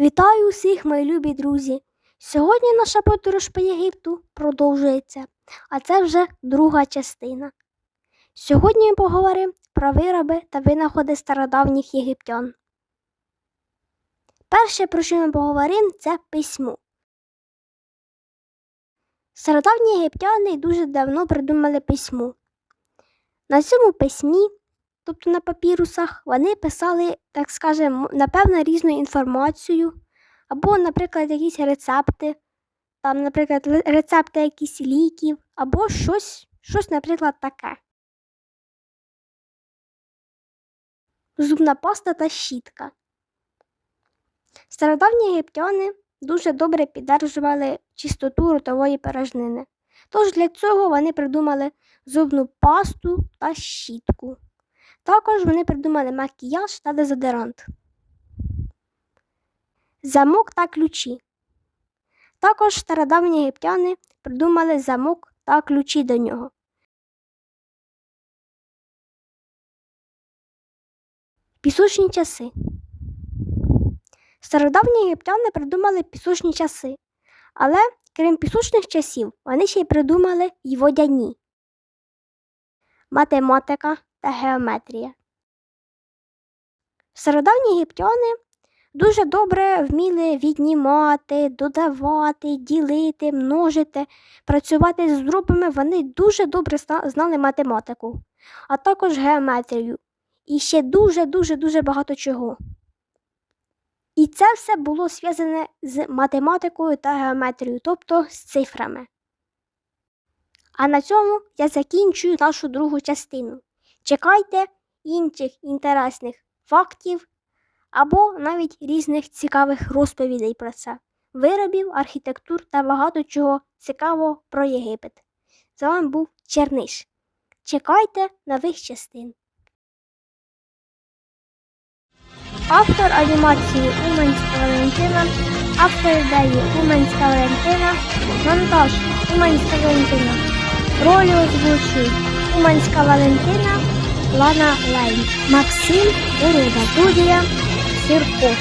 Вітаю усіх, мої любі друзі! Сьогодні наша подорож по Єгипту продовжується, а це вже друга частина. Сьогодні ми поговоримо про вироби та винаходи стародавніх єгиптян. Перше, про що ми поговоримо, це письмо. Стародавні єгиптяни дуже давно придумали письмо. На цьому письмі, тобто на папірусах, вони писали, так скажемо, напевно, різну інформацію, або, наприклад, якісь рецепти, там, наприклад, рецепти якісь ліків, або щось, щось, наприклад, таке. Зубна паста та щітка. Стародавні єгиптяни дуже добре піддержували чистоту ротової порожнини. Тож для цього вони придумали зубну пасту та щітку. Також вони придумали макіяж та дезодорант. Замок та ключі. Також стародавні єгиптяни придумали замок та ключі до нього. Пісочні часи. Стародавні єгиптяни придумали пісочні часи, але крім пісочних часів, вони ще й придумали й водяні математика та геометрія. Стародавні єгиптяни дуже добре вміли віднімати, додавати, ділити, множити, працювати з дробами. Вони дуже добре знали математику, а також геометрію. І ще дуже-дуже дуже багато чого. І це все було зв'язане з математикою та геометрією, тобто з цифрами. А на цьому я закінчую нашу другу частину. Чекайте інших інтересних фактів або навіть різних цікавих розповідей про це, виробів, архітектур та багато чого цікавого про Єгипет. З вами був Черниш. Чекайте нових частин. Автор анімації Уманська Валентина, автор ідеї Уманська Валентина, монтаж Уманська Валентина. Ролі озвучують Уманська Валентина, Лана Лайн, Максим Дорога студія Сірко.